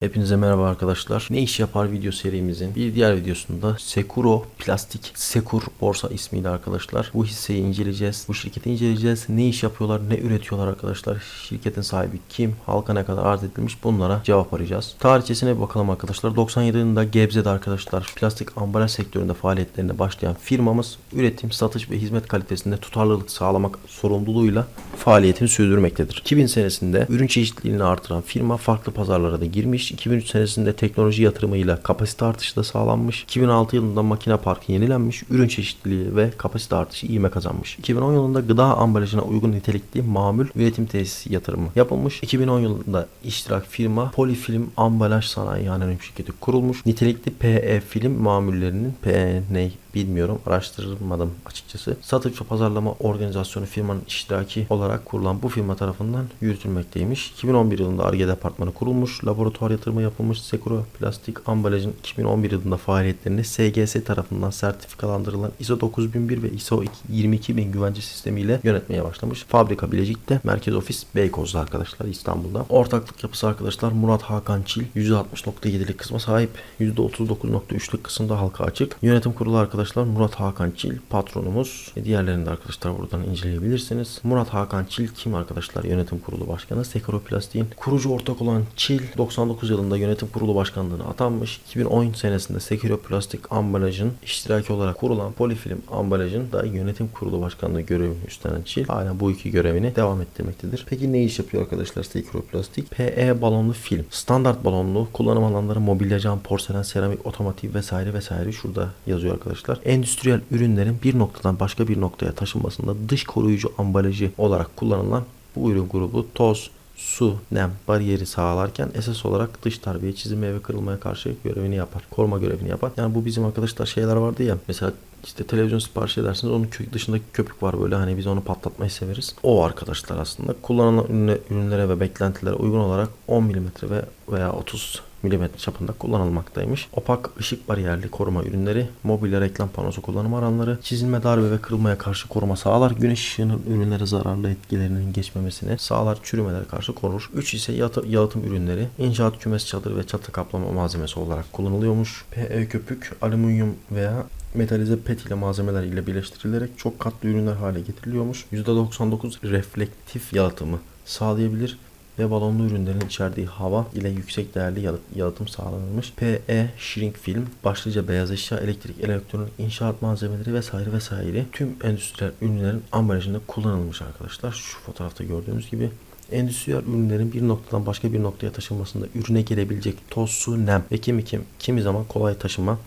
Hepinize merhaba arkadaşlar. Ne iş yapar video serimizin bir diğer videosunda Sekuro Plastik Sekur Borsa ismiyle arkadaşlar. Bu hisseyi inceleyeceğiz. Bu şirketi inceleyeceğiz. Ne iş yapıyorlar, ne üretiyorlar arkadaşlar. Şirketin sahibi kim, halka ne kadar arz edilmiş bunlara cevap arayacağız. Tarihçesine bir bakalım arkadaşlar. 97 yılında Gebze'de arkadaşlar plastik ambalaj sektöründe faaliyetlerine başlayan firmamız üretim, satış ve hizmet kalitesinde tutarlılık sağlamak sorumluluğuyla faaliyetini sürdürmektedir. 2000 senesinde ürün çeşitliliğini artıran firma farklı pazarlara da girmiş. 2003 senesinde teknoloji yatırımıyla kapasite artışı da sağlanmış. 2006 yılında makine parkı yenilenmiş. Ürün çeşitliliği ve kapasite artışı ivme kazanmış. 2010 yılında gıda ambalajına uygun nitelikli mamul üretim tesisi yatırımı yapılmış. 2010 yılında iştirak firma Polifilm Ambalaj Sanayi Anonim Şirketi kurulmuş. Nitelikli PE film mamullerinin PE ne bilmiyorum araştırmadım açıkçası. Satış ve pazarlama organizasyonu firmanın iştiraki olarak kurulan bu firma tarafından yürütülmekteymiş. 2011 yılında ARGE departmanı kurulmuş. Laboratuvar yatırımı yapılmış. Sekuro Plastik Ambalajın 2011 yılında faaliyetlerini SGS tarafından sertifikalandırılan ISO 9001 ve ISO 22000 güvence sistemiyle yönetmeye başlamış. Fabrika Bilecik'te, merkez ofis Beykoz'da arkadaşlar İstanbul'da. Ortaklık yapısı arkadaşlar Murat Hakan Çil %60.7'lik kısma sahip. %39.3'lük kısımda halka açık. Yönetim kurulu arkadaşlar Murat Hakan Çil patronumuz. E, Diğerlerini de arkadaşlar buradan inceleyebilirsiniz. Murat Hakan Çil kim arkadaşlar? Yönetim kurulu başkanı. Sekuro Plastik'in kurucu ortak olan Çil 99 yılında yönetim kurulu başkanlığına atanmış. 2010 senesinde Sekuro Plastik ambalajın iştiraki olarak kurulan Polifilm ambalajın da yönetim kurulu başkanlığı görevini üstlenen Çil hala bu iki görevini devam ettirmektedir. Peki ne iş yapıyor arkadaşlar Sekuro Plastik? PE balonlu film. Standart balonlu kullanım alanları mobilya, cam, porselen, seramik, otomotiv vesaire vesaire şurada yazıyor arkadaşlar. Endüstriyel ürünlerin bir noktadan başka bir noktaya taşınmasında dış koruyucu ambalajı olarak kullanılan bu ürün grubu toz, su, nem bariyeri sağlarken esas olarak dış darbeye, çizilmeye ve kırılmaya karşı görevini yapar. Koruma görevini yapar. Yani bu bizim arkadaşlar şeyler vardı ya mesela işte televizyon sipariş edersiniz onun dışındaki köpük var böyle hani biz onu patlatmayı severiz. O arkadaşlar aslında kullanılan ürünlere ve beklentilere uygun olarak 10 mm ve veya 30 mm çapında kullanılmaktaymış. Opak ışık bariyerli koruma ürünleri, mobilya reklam panosu kullanım alanları, çizilme, darbe ve kırılmaya karşı koruma sağlar. Güneş ışığının ürünlere zararlı etkilerinin geçmemesine sağlar. Çürümelere karşı korur. 3 ise yatı- yalıtım ürünleri, inşaat kümes çadır ve çatı kaplama malzemesi olarak kullanılıyormuş. PE köpük, alüminyum veya metalize pet ile malzemeler ile birleştirilerek çok katlı ürünler hale getiriliyormuş. %99 reflektif yalıtımı sağlayabilir ve balonlu ürünlerin içerdiği hava ile yüksek değerli yalı- yalıtım sağlanılmış. PE shrink film, başlıca beyaz eşya, elektrik, elektronik, inşaat malzemeleri vesaire vesaire tüm endüstriyel ürünlerin ambalajında kullanılmış arkadaşlar. Şu fotoğrafta gördüğünüz gibi Endüstriyel ürünlerin bir noktadan başka bir noktaya taşınmasında ürüne gelebilecek toz, su, nem ve kimi kim, kimi zaman kolay taşıma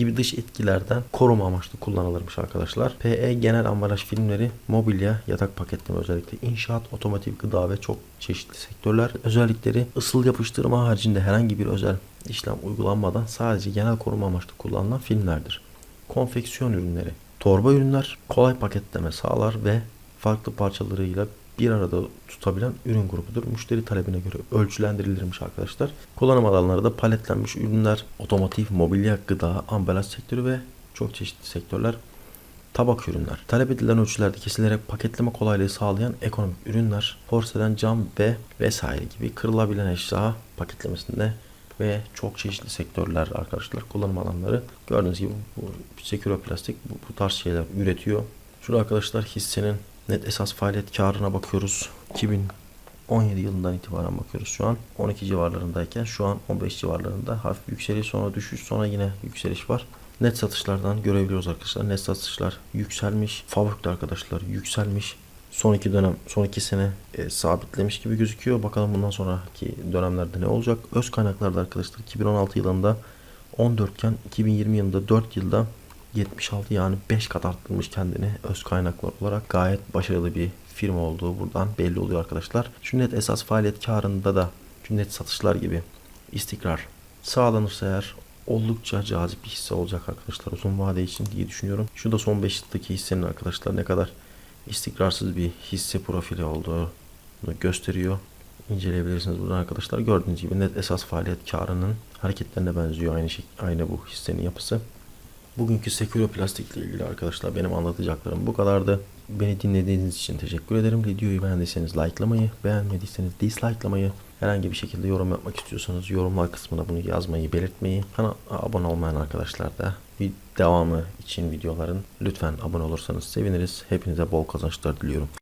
gibi dış etkilerden koruma amaçlı kullanılırmış arkadaşlar. PE genel ambalaj filmleri, mobilya, yatak paketleme özellikle inşaat, otomotiv, gıda ve çok çeşitli sektörler özellikleri ısıl yapıştırma haricinde herhangi bir özel işlem uygulanmadan sadece genel koruma amaçlı kullanılan filmlerdir. Konfeksiyon ürünleri, torba ürünler kolay paketleme sağlar ve farklı parçalarıyla bir arada tutabilen ürün grubudur. Müşteri talebine göre ölçülendirilirmiş arkadaşlar. Kullanım alanları da paletlenmiş ürünler, otomotiv, mobilya, gıda, ambalaj sektörü ve çok çeşitli sektörler. Tabak ürünler. Talep edilen ölçülerde kesilerek paketleme kolaylığı sağlayan ekonomik ürünler, porselen, cam ve vesaire gibi kırılabilen eşya paketlemesinde ve çok çeşitli sektörler arkadaşlar kullanım alanları. Gördüğünüz gibi bu Sekuro Plastik bu, bu tarz şeyler üretiyor. Şurada arkadaşlar hissenin net esas faaliyet karına bakıyoruz. 2017 yılından itibaren bakıyoruz şu an. 12 civarlarındayken şu an 15 civarlarında hafif yükseliş sonra düşüş sonra yine yükseliş var. Net satışlardan görebiliyoruz arkadaşlar. Net satışlar yükselmiş. Fabrikte arkadaşlar yükselmiş. Son iki dönem, son iki sene e, sabitlemiş gibi gözüküyor. Bakalım bundan sonraki dönemlerde ne olacak? Öz kaynaklarda arkadaşlar 2016 yılında 14 iken 2020 yılında 4 yılda 76 yani 5 kat arttırmış kendini öz kaynaklar olarak gayet başarılı bir firma olduğu buradan belli oluyor arkadaşlar. Şu net esas faaliyet karında da şu net satışlar gibi istikrar sağlanırsa eğer oldukça cazip bir hisse olacak arkadaşlar uzun vade için diye düşünüyorum. Şu da son 5 yıldaki hissenin arkadaşlar ne kadar istikrarsız bir hisse profili olduğunu gösteriyor. İnceleyebilirsiniz buradan arkadaşlar. Gördüğünüz gibi net esas faaliyet karının hareketlerine benziyor aynı şey, aynı bu hissenin yapısı. Bugünkü Sekuro Plastik ile ilgili arkadaşlar benim anlatacaklarım bu kadardı. Beni dinlediğiniz için teşekkür ederim. Videoyu beğendiyseniz likelamayı, beğenmediyseniz dislikelamayı Herhangi bir şekilde yorum yapmak istiyorsanız yorumlar kısmına bunu yazmayı, belirtmeyi. Kanala abone olmayan arkadaşlar da bir devamı için videoların lütfen abone olursanız seviniriz. Hepinize bol kazançlar diliyorum.